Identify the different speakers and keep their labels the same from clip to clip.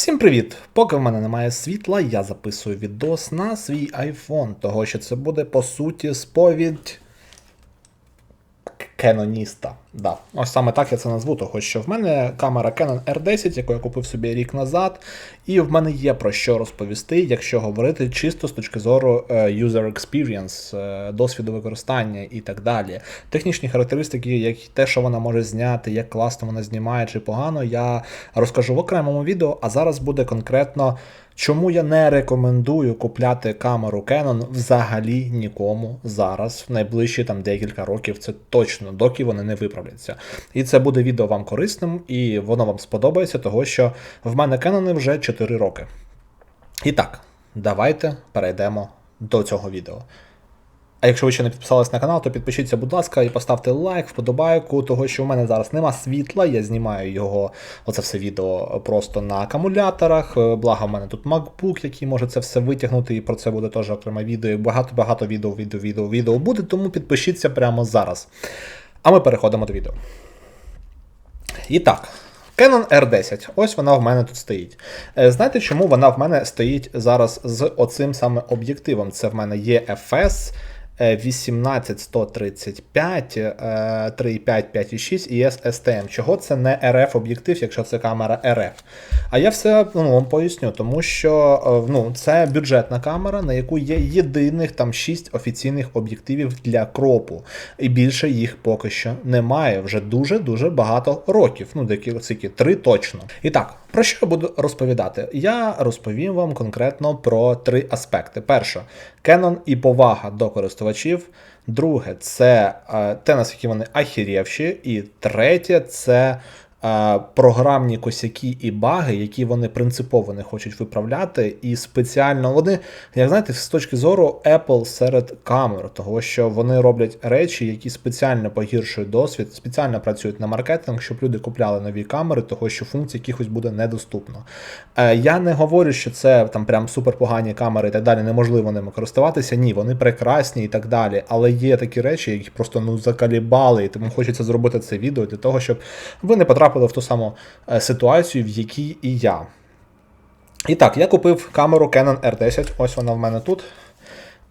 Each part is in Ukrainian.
Speaker 1: Всім привіт! Поки в мене немає світла, я записую відос на свій iPhone, того що це буде по суті сповідь Кеноніста. Да. Ось саме так я це назву, того що в мене камера Canon R10, яку я купив собі рік назад, і в мене є про що розповісти, якщо говорити чисто з точки зору е, user experience, е, досвіду використання і так далі. Технічні характеристики, як те, що вона може зняти, як класно вона знімає чи погано, я розкажу в окремому відео, а зараз буде конкретно. Чому я не рекомендую купляти камеру Canon взагалі нікому зараз, в найближчі там декілька років, це точно, доки вони не виправляться. І це буде відео вам корисним, і воно вам сподобається, того що в мене Canon вже 4 роки. І так, давайте перейдемо до цього відео. А якщо ви ще не підписались на канал, то підпишіться, будь ласка, і поставте лайк, вподобайку, того що в мене зараз нема світла, я знімаю його, оце все відео просто на акумуляторах. Е, Благо, в мене тут MacBook, який може це все витягнути, і про це буде теж окреме відео. Багато-багато відео, відео, відео, відео буде, тому підпишіться прямо зараз. А ми переходимо до відео. І так. Canon R10, ось вона в мене тут стоїть. Е, Знаєте, чому вона в мене стоїть зараз з оцим саме об'єктивом? Це в мене є FS 18135, 3,5, 5,6 і STM. Чого це не RF об'єктив, якщо це камера RF? А я все ну, вам поясню, тому що е, ну, це бюджетна камера, на яку є єдиних там 6 офіційних об'єктивів для кропу. І більше їх поки що немає. Вже дуже-дуже багато років. Ну, деякі скільки, три точно. І так, про що я буду розповідати? Я розповім вам конкретно про три аспекти. Перше, Canon і повага до користувачів. Друге, це е, те, наскільки вони ахірєвші. І третє, це програмні косяки і баги, які вони принципово не хочуть виправляти. І спеціально вони, як знаєте, з точки зору Apple серед камер, того що вони роблять речі, які спеціально погіршують досвід, спеціально працюють на маркетинг, щоб люди купляли нові камери, того що функцій якихось буде недоступно. Е, Я не говорю, що це там прям суперпогані камери і так далі, неможливо ними користуватися. Ні, вони прекрасні і так далі. Але є такі речі, які просто ну закалібали, і тому хочеться зробити це відео для того, щоб ви не потрапили в ту саму е, ситуацію, в якій і я. І так, я купив камеру Canon R10, ось вона в мене тут.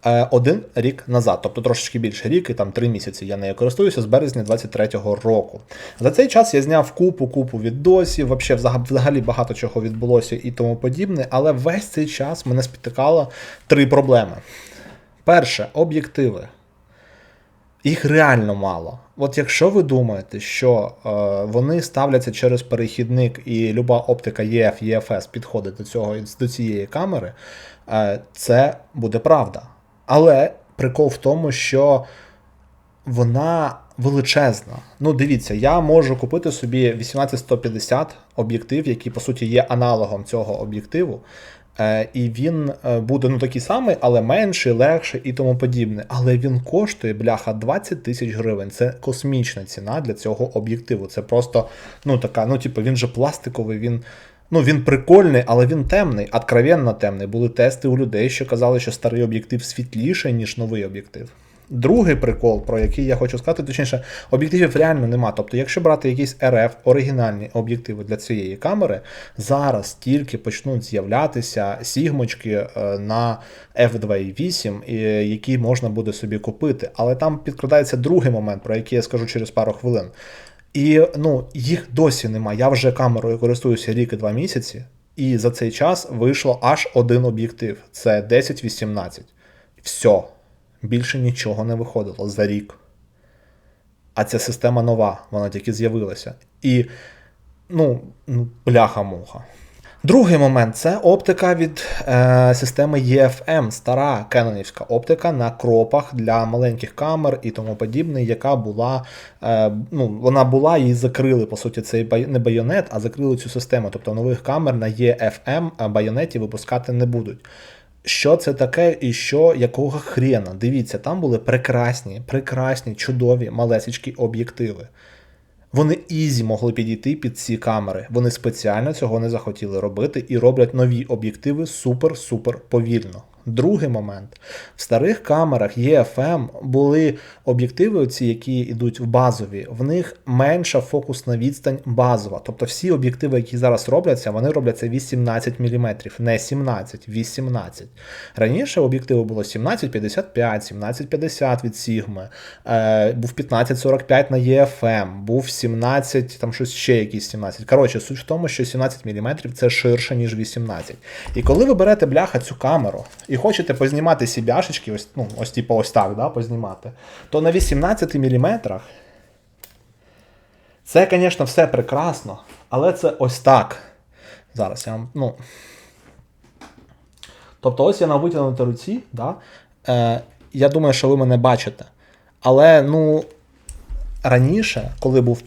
Speaker 1: е, Один рік назад, тобто трошечки більше рік, і там три місяці я нею користуюся з березня 23-го року. За цей час я зняв купу купу відосів, взагалі багато чого відбулося і тому подібне, але весь цей час мене спіткало три проблеми. Перше, об'єктиви. Їх реально мало. От якщо ви думаєте, що е, вони ставляться через перехідник і люба оптика EF, EFS підходить до цього до цієї камери, е, це буде правда. Але прикол в тому, що вона величезна. Ну, дивіться, я можу купити собі 18150 об'єктив, який по суті є аналогом цього об'єктиву. Е, І він е, буде ну такий самий, але менший, легший і тому подібне. Але він коштує бляха 20 тисяч гривень. Це космічна ціна для цього об'єктиву. Це просто ну така, ну типу, він же пластиковий, він. Ну, він прикольний, але він темний, откровенно темний. Були тести у людей, що казали, що старий об'єктив світліший, ніж новий об'єктив. Другий прикол, про який я хочу сказати, точніше, об'єктивів реально нема. Тобто, якщо брати якісь RF, оригінальні об'єктиви для цієї камери, зараз тільки почнуть з'являтися сігмочки е, на F2.8, які можна буде собі купити. Але там підкрадається другий момент, про який я скажу через пару хвилин. І ну, їх досі нема. Я вже камерою користуюся рік і два місяці, і за цей час вийшло аж один об'єктив. Це 10-18. Все. Більше нічого не виходило за рік. А ця система нова, вона тільки з'явилася. І, ну, ну, бляха-муха. Другий момент це оптика від е, системи EFM, стара кенонівська оптика на кропах для маленьких камер і тому подібне, яка була, е, ну, вона була, її закрили, по суті, цей не байонет, а закрили цю систему. Тобто нових камер на EFM а байонеті випускати не будуть. Що це таке і що, якого хрена? Дивіться, там були прекрасні, прекрасні, чудові малесечкі об'єктиви. Вони ізі могли підійти під ці камери. Вони спеціально цього не захотіли робити і роблять нові об'єктиви супер-супер повільно. Другий момент. В старих камерах EFM були об'єктиви, оці, які йдуть в базові, в них менша фокусна відстань базова. Тобто всі об'єктиви, які зараз робляться, вони робляться 18 мм, не 17, 18. Раніше об'єктиву було 1755, 1750 від Sigma, е, був 1545 на EFM, був 17, там щось ще якісь 17. Коротше, суть в тому, що 17 мм це ширше, ніж 18. І коли ви берете бляха цю камеру і хочете познімати сібяшечки, ось, ну, ось типу ось так, да, познімати, то на 18 мм це, звісно, все прекрасно, але це ось так. Зараз я вам. ну... Тобто, ось я на витягнутій руці, да? е, я думаю, що ви мене бачите. Але ну, раніше, коли був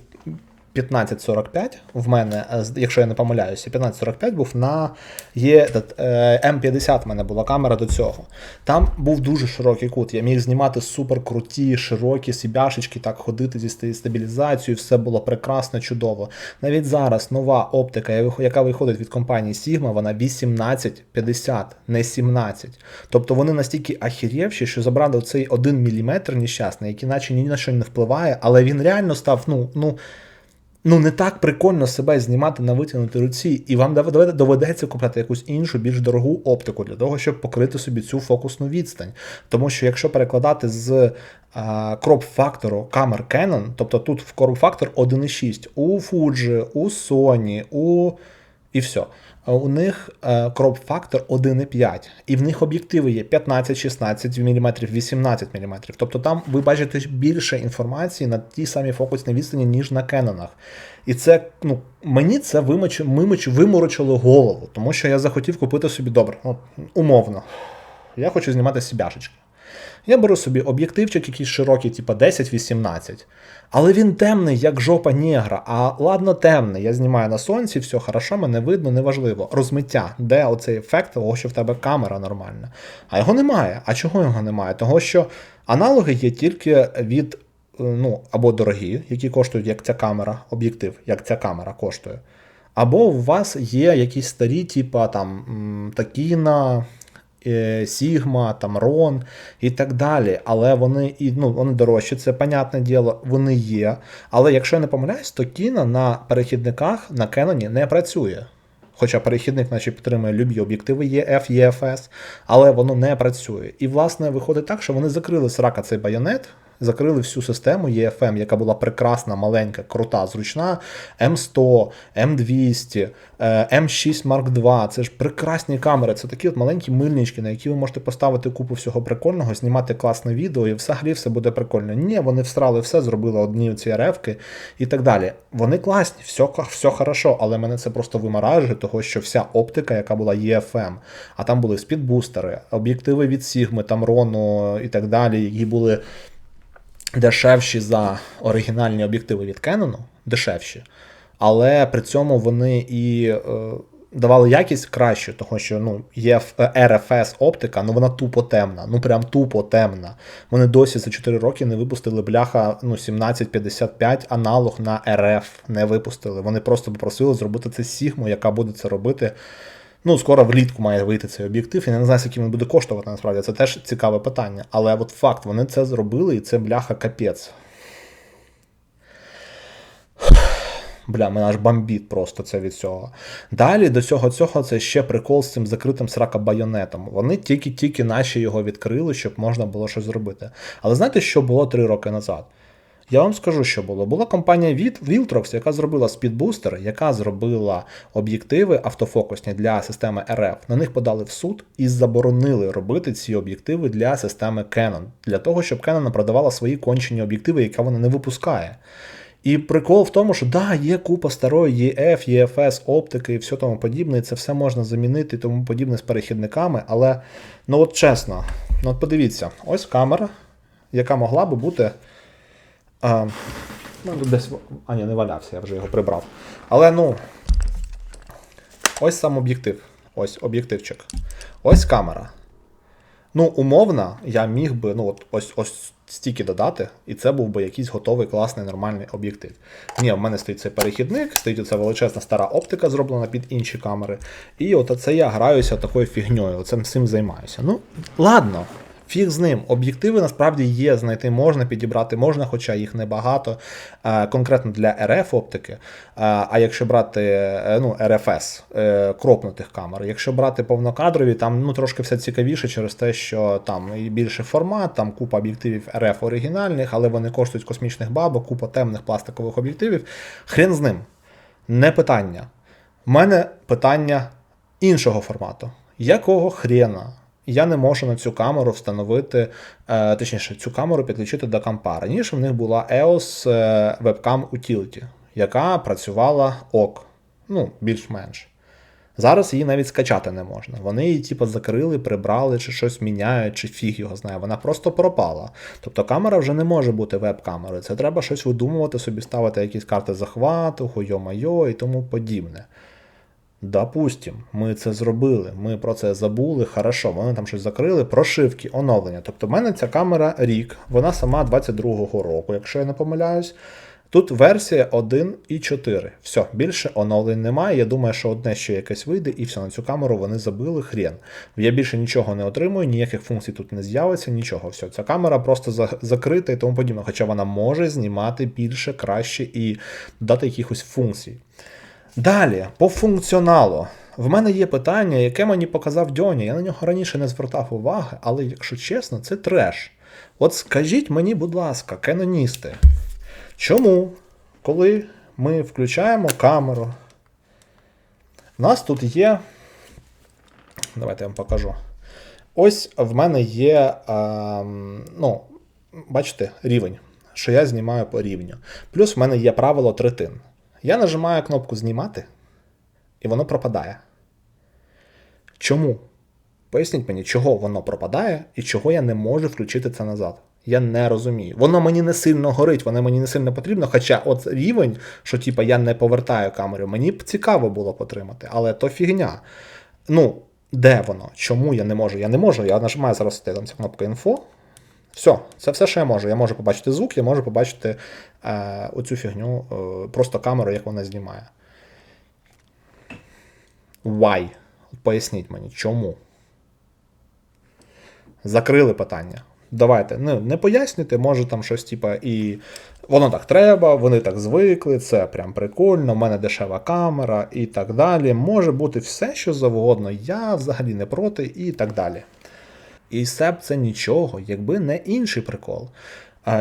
Speaker 1: 1545 в мене, е, якщо я не помиляюся, 1545 був на є, е, М50 в мене була камера до цього. Там був дуже широкий кут. Я міг знімати супер круті, широкі сібяшечки, так ходити зі стабілізацією, все було прекрасно, чудово. Навіть зараз нова оптика, яка виходить від компанії Sigma, вона 1850, не 17. Тобто вони настільки ахірєвші, що забрали цей 1 мм нещасний, який наче ні на що не впливає, але він реально став, ну, ну. Ну, не так прикольно себе знімати на витягнутій руці, і вам доведе- доведеться купляти якусь іншу, більш дорогу оптику для того, щоб покрити собі цю фокусну відстань. Тому що якщо перекладати з кроп-фактору камер Canon, тобто тут в кроп-фактор 1,6 у Fuji, у Sony, у і все. У них кроп-фактор 1,5, і в них об'єктиви є 15, 16 мм, 18 мм. Тобто там ви бачите більше інформації на тій самій фокусній відстані, ніж на Кенонах. І це, ну, мені це вимоч, вимоч, виморочило голову, тому що я захотів купити собі добре, ну, умовно. Я хочу знімати сібяшечки. Я беру собі об'єктивчик якийсь широкий, типу 10-18. Але він темний, як жопа негра. А ладно, темний. Я знімаю на сонці, все хорошо, мене видно, неважливо. Розмиття, де оцей ефект того, що в тебе камера нормальна. А його немає. А чого його немає? Того, що аналоги є тільки від, е, ну, або дорогі, які коштують, як ця камера, об'єктив, як ця камера коштує. Або у вас є якісь старі, типа там Такіна, е, Сігма, там Рон і так далі. Але вони і ну, вони дорожчі, це понятне діло, вони є. Але якщо я не помиляюсь, то Кіна на перехідниках на Canon не працює. Хоча перехідник, наче підтримує любі об'єктиви ЄФ, ЄФС, але воно не працює. І, власне, виходить так, що вони закрили срака цей байонет, закрили всю систему EFM, яка була прекрасна, маленька, крута, зручна. М100, М200, е, М6 Mark II. Це ж прекрасні камери. Це такі от маленькі мильнички, на які ви можете поставити купу всього прикольного, знімати класне відео, і взагалі все буде прикольно. Ні, вони всрали все, зробили одні ці ревки і так далі. Вони класні, все, все хорошо, але мене це просто вимаражує, того що вся оптика, яка була EFM, а там були спідбустери, об'єктиви від Sigma, Рону і так далі, які були дешевші за оригінальні об'єктиви від Canon, дешевші, але при цьому вони і е, давали якість кращу, тому що ну, є RFS оптика, ну вона тупо темна, ну прям тупо темна. Вони досі за 4 роки не випустили бляха ну, 1755 аналог на RF не випустили. Вони просто попросили зробити це Sigma, яка буде це робити. Ну, скоро влітку має вийти цей об'єктив. Я не знаю, скільки він буде коштувати, насправді. Це теж цікаве питання. Але от факт, вони це зробили, і це бляха капець. Бля, мене аж бомбіт просто це від цього. Далі до цього цього це ще прикол з цим закритим срака байонетом. Вони тільки-тільки наші його відкрили, щоб можна було щось зробити. Але знаєте, що було три роки назад? Я вам скажу, що було. Була компанія Viltrox, яка зробила спідбустер, яка зробила об'єктиви автофокусні для системи RF. На них подали в суд і заборонили робити ці об'єктиви для системи Canon, для того, щоб Canon продавала свої кончені об'єктиви, які вона не випускає. І прикол в тому, що да, є купа старої EF, EFS, оптики і все тому подібне, і це все можна замінити і тому подібне з перехідниками. Але, ну от чесно, ну от подивіться, ось камера, яка могла би бути. А, ну, десь. А, ні, не валявся, я вже його прибрав. Але ну. Ось сам об'єктив. Ось об'єктивчик. Ось камера. Ну, умовно, я міг би ну, от, ось, ось стільки додати, і це був би якийсь готовий класний нормальний об'єктив. Ні, в мене стоїть цей перехідник, стоїть оця величезна стара оптика, зроблена під інші камери. І от це я граюся такою фігньою, цим цим займаюся. Ну, ладно. Фіг з ним. Об'єктиви насправді є, знайти можна, підібрати можна, хоча їх небагато. Е, конкретно для РФ оптики. Е, а якщо брати е, ну, РФС кропнутих камер, якщо брати повнокадрові, там ну, трошки все цікавіше через те, що там і більший формат, там купа об'єктивів РФ оригінальних, але вони коштують космічних бабок, купа темних пластикових об'єктивів. Хрен з ним. Не питання. У мене питання іншого формату. Якого хрена? Я не можу на цю камеру встановити, е, точніше, цю камеру підключити до компа. Раніше в них була EOS е, Webcam Utility, яка працювала ок, ну, більш-менш. Зараз її навіть скачати не можна. Вони її, типу, закрили, прибрали, чи щось міняють, чи фіг його знає. Вона просто пропала. Тобто камера вже не може бути веб-камерою. Це треба щось видумувати, собі ставити якісь карти захвату, хойо-майо і тому подібне. Допустим, ми це зробили, ми про це забули, хорошо, вони там щось закрили, прошивки, оновлення. Тобто в мене ця камера рік, вона сама 22-го року, якщо я не помиляюсь. Тут версія 1.4. Все, більше оновлень немає. Я думаю, що одне ще якесь вийде, і все, на цю камеру вони забили хрен. Я більше нічого не отримую, ніяких функцій тут не з'явиться, нічого. Все, ця камера просто за- закрита і тому подібне. Хоча вона може знімати більше, краще і дати якихось функцій. Далі, по функціоналу. В мене є питання, яке мені показав Дьоня. Я на нього раніше не звертав уваги, але якщо чесно, це треш. От скажіть мені, будь ласка, каноністи, чому, коли ми включаємо камеру, у нас тут є. Давайте я вам покажу. Ось в мене є, ем, ну, бачите, рівень, що я знімаю по рівню. Плюс в мене є правило третин. Я нажимаю кнопку знімати, і воно пропадає. Чому? Поясніть мені, чого воно пропадає і чого я не можу включити це назад. Я не розумію. Воно мені не сильно горить, воно мені не сильно потрібно. Хоча от рівень, що типа я не повертаю камеру, мені б цікаво було потримати, але то фігня. Ну, де воно? Чому я не можу? Я не можу. Я нажимаю зараз там ця кнопка інфо. Все, це все, що я можу. Я можу побачити звук, я можу побачити е, оцю фігню, е, просто камеру, як вона знімає. Why? Поясніть мені, чому? Закрили питання. Давайте, ну, не пояснюйте, може там щось, типа, і воно так треба, вони так звикли, це прям прикольно, в мене дешева камера і так далі. Може бути все, що завгодно, я взагалі не проти, і так далі. І все б це нічого, якби не інший прикол.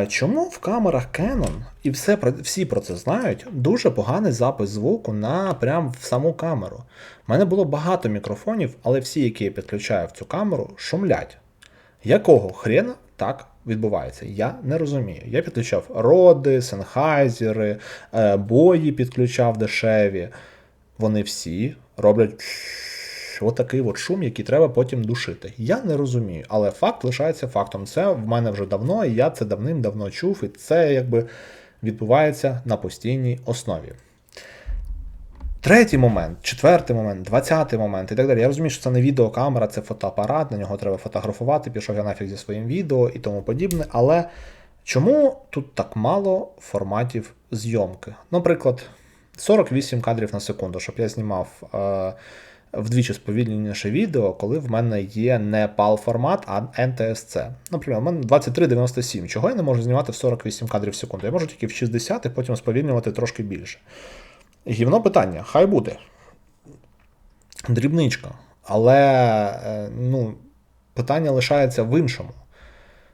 Speaker 1: Чому в камерах Canon, і все, всі про це знають, дуже поганий запис звуку на прям в саму камеру. У мене було багато мікрофонів, але всі, які я підключаю в цю камеру, шумлять. Якого хрена так відбувається? Я не розумію. Я підключав роди, сенхайзери, е, бої підключав дешеві. Вони всі роблять отакий от шум, який треба потім душити. Я не розумію, але факт лишається фактом. Це в мене вже давно, і я це давним-давно чув, і це якби відбувається на постійній основі. Третій момент, четвертий момент, двадцятий момент і так далі. Я розумію, що це не відеокамера, це фотоапарат, на нього треба фотографувати, пішов я нафіг зі своїм відео і тому подібне. Але чому тут так мало форматів зйомки? Наприклад, 48 кадрів на секунду, щоб я знімав е, вдвічі сповільненіше відео, коли в мене є не PAL формат, а NTSC. Наприклад, у мене 2397. Чого я не можу знімати в 48 кадрів в секунду? Я можу тільки в 60 і потім сповільнювати трошки більше. Гівно питання, хай буде. Дрібничка. Але е, ну, питання лишається в іншому.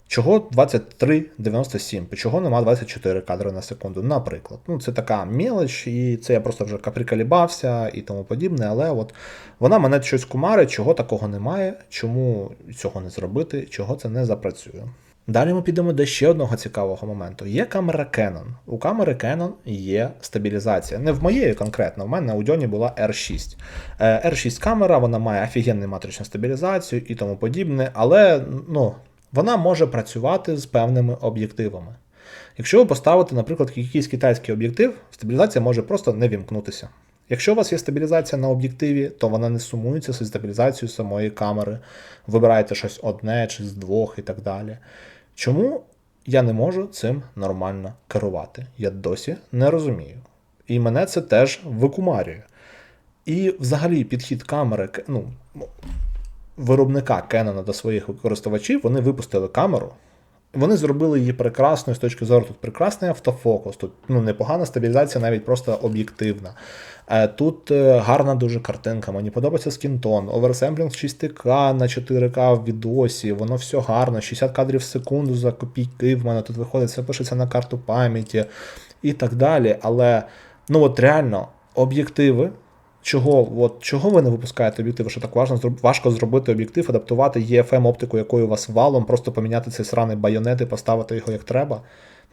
Speaker 1: Чого 23,97? Чого нема 24 кадри на секунду? Наприклад. Ну, це така мелоч, і це я просто вже каприкалібався і тому подібне, але от вона мене щось кумарить, чого такого немає, чому цього не зробити, чого це не запрацює. Далі ми підемо до ще одного цікавого моменту. Є камера Canon. У камери Canon є стабілізація. Не в моєї конкретно, в мене на Audioні була R6. Е, R6 камера, вона має офігенну матричну стабілізацію і тому подібне, але ну, вона може працювати з певними об'єктивами. Якщо ви поставите, наприклад, якийсь китайський об'єктив, стабілізація може просто не вімкнутися. Якщо у вас є стабілізація на об'єктиві, то вона не сумується зі стабілізацією самої камери. Вибираєте щось одне чи з двох і так далі. Чому я не можу цим нормально керувати? Я досі не розумію. І мене це теж викумарює. І взагалі підхід камери, ну, виробника Canon до своїх користувачів, вони випустили камеру. Вони зробили її прекрасною з точки зору. Тут прекрасний автофокус, тут ну, непогана стабілізація, навіть просто об'єктивна. Е, Тут е, гарна дуже картинка, мені подобається скінтон, оверсемплінг 6К на 4К в відосі, воно все гарно, 60 кадрів в секунду за копійки в мене тут виходить, це пишеться на карту пам'яті і так далі. Але ну от реально, об'єктиви. Чого, от, чого ви не випускаєте об'єктив, Що так зроб- важко зробити об'єктив, адаптувати єфм оптику, якою у вас валом, просто поміняти цей сраний байонет і поставити його як треба.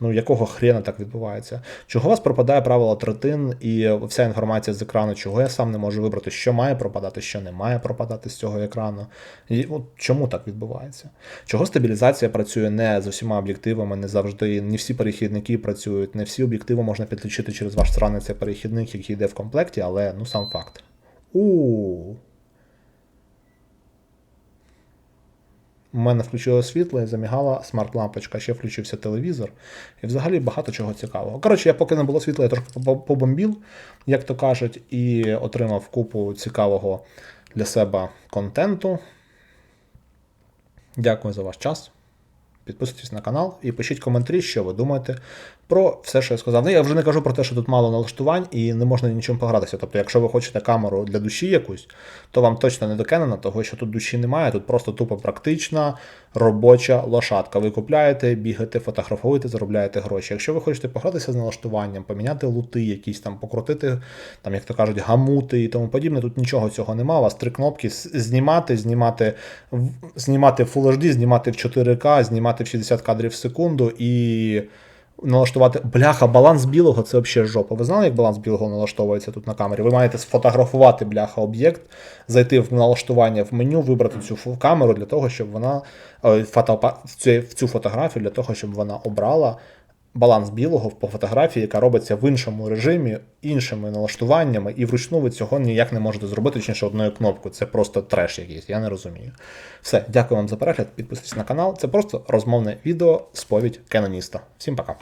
Speaker 1: Ну, якого хрена так відбувається? Чого у вас пропадає правило третин і вся інформація з екрану, чого я сам не можу вибрати, що має пропадати, що не має пропадати з цього екрану? І от чому так відбувається? Чого стабілізація працює не з усіма об'єктивами, не завжди, не всі перехідники працюють, не всі об'єктиви можна підключити через ваш сраний цей перехідник, який йде в комплекті, але ну сам факт. У. У мене включило світло і замігала смарт-лампочка, ще включився телевізор. І взагалі багато чого цікавого. Коротше, я поки не було світла, я трохи побомбів, як то кажуть, і отримав купу цікавого для себе контенту. Дякую за ваш час. Підписуйтесь на канал і пишіть коментарі, що ви думаєте про все, що я сказав. Ну, я вже не кажу про те, що тут мало налаштувань і не можна нічим погратися. Тобто, якщо ви хочете камеру для душі якусь, то вам точно не до Canon, того що тут душі немає, тут просто тупо практична робоча лошадка. Ви купляєте, бігаєте, фотографуєте, заробляєте гроші. Якщо ви хочете погратися з налаштуванням, поміняти лути, якісь там покрутити, там, як то кажуть, гамути і тому подібне, тут нічого цього немає. У вас три кнопки: знімати, знімати, знімати Full HD, знімати в 4К, знімати в 60 кадрів в секунду і налаштувати. Бляха, баланс білого це взагалі жопа. Ви знали, як баланс білого налаштовується тут на камері? Ви маєте сфотографувати бляха об'єкт, зайти в налаштування в меню, вибрати цю камеру для того, щоб вона е, в цю фотографію для того, щоб вона обрала. Баланс білого по фотографії, яка робиться в іншому режимі, іншими налаштуваннями, і вручну ви цього ніяк не можете зробити, точніше одною кнопкою. Це просто треш якийсь, я не розумію. Все, дякую вам за перегляд, підписуйтесь на канал. Це просто розмовне відео, сповідь каноніста. Всім пока.